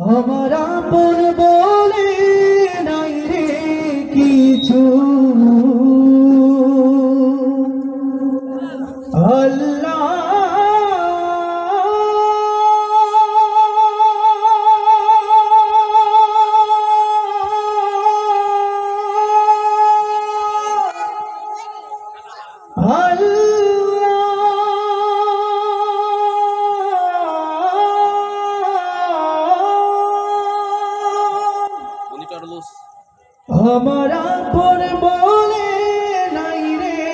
আমার আপন বলে নাই রে কিছু। আল্লাহ। Loose. আমার নাই রে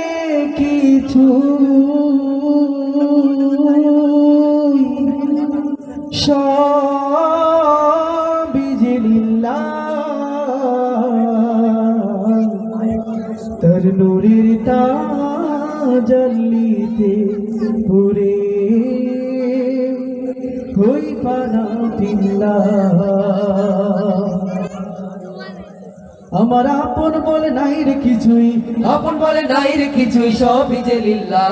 নুরের তাজল্লিতে পুরে হই পানা পিল্লা আমার আপন বলে নাই রে কিছুই। আপন বলে নাই রে কিছুই, সবই যে লিল্লা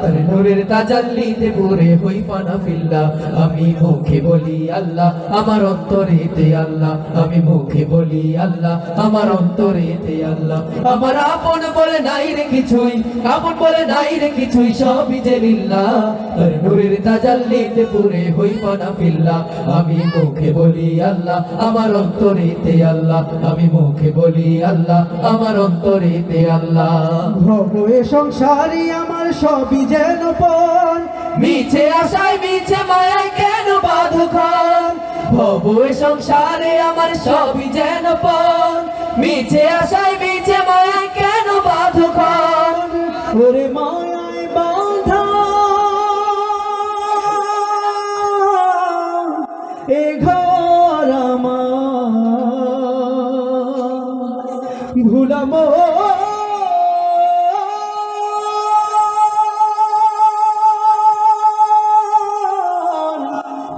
তার নূরের তাজাল্লিতে পুরে হই পানা ফিল্লা। আমি মুখে বলি আল্লাহ, আমার অন্তরেতে আল্লাহ। আমি মুখে বলি আল্লাহ, আমার অন্তরেতে আল্লাহ। আমার আপন বলে নাই রে কিছুই, আপন বলে নাই রে কিছুই, সবই যে লিল্লা তার নূরের তাজাল্লিতে পুরে হই পানা ফিল্লা। আমি মুখে বলি আল্লাহ, আমার অন্তরেতে আল্লাহ। আমি মুখে বলি আল্লাহ আমার অন্তরেতে আল্লাহ। ভবে এ সংসারই আমার সবই যেন পণ মিছে আশায় মিছে মায়ায় কেন বাধুখন ভবে সংসারে আমার সবই যেন পণ মিছে আশায় ভুলামো।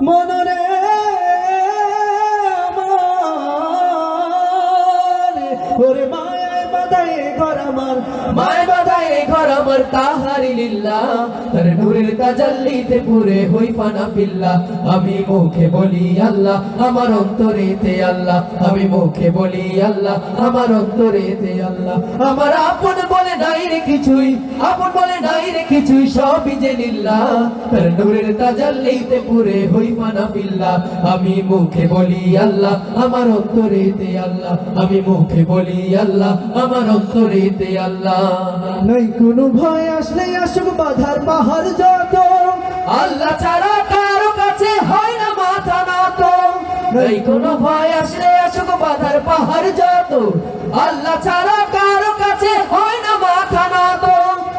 মনরে আমার ওরে মায়ায় বাঁধায় ঘর আমার মায় আমার তাহারি লিল্লা তার নূরের তাজাল্লিতে পুরে হই ফানা ফিল্লা। আমি মুখে বলি আল্লাহ, আমার অন্তরেতে আল্লাহ। আমি মুখে বলি আল্লাহ, আমার অন্তরেতে আল্লাহ। আমার আপন বলে নাই রে কিছুই আপন বলে নাই রে কিছুই সবই যে লিল্লা তার নূরের তাজাল্লিতে পুরে হই ফানা ফিল্লা আমি মুখে বলি আল্লাহ আমার অন্তরেতে আল্লাহ। আমি মুখে বলি আল্লাহ আমার অন্তরেতে আল্লাহ। নাই কোনো ভয় আসলে আসুক বাধার পাহাড় যত। আল্লাহ ছাড়া কারও কাছে হয় না মাথা নত। এই কোনো ভয় আসলে আসুক বাধার পাহাড় যত। আল্লাহ ছাড়া কারও কাছে হয় না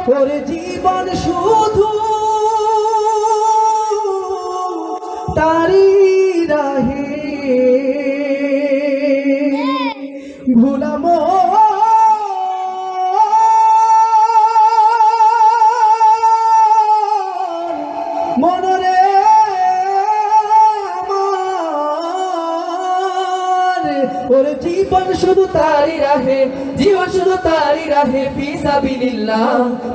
ওরে জীবন শুধু তারি ওরে জীবন শুধু তারি রাহে, জীবন শুধু তারি রাহে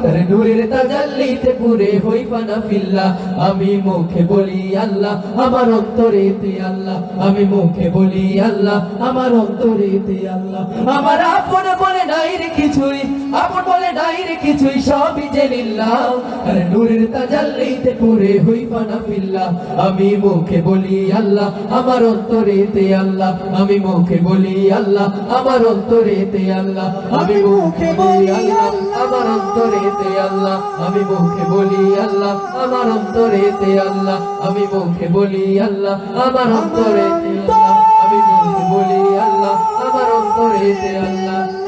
তার নূরের তাজাল্লিতে পুরে হই ফিল্লা আমি মুখে বলি আল্লাহ, আমার অন্তরেতে আল্লাহ। আমি মুখে বলি আল্লাহ, আমার অন্তরেতে আল্লাহ। আমার আপন বলে নাই রে কিছুই। আপন বলে নাই রে কিছুই সবই যে লিল্লাহ তার নূরের তাজাল্লিতে পুরে হই ফানা ফিল্লা। আমি মুখে বলি আল্লাহ আমার অন্তরেতে আল্লাহ। আমি মুখে বলি আল্লাহ আমার অন্তরেতে আল্লাহ। আমি মুখে বলি আল্লাহ আমার অন্তরেতে আল্লাহ। আমি মুখে বলি আল্লাহ আমার অন্তরেতে আল্লাহ। আমি মুখে বলি আল্লাহ আমার অন্তরেতে আল্লাহ। আমি মুখে বলি আল্লাহ আমার অন্তরেতে আল্লাহ।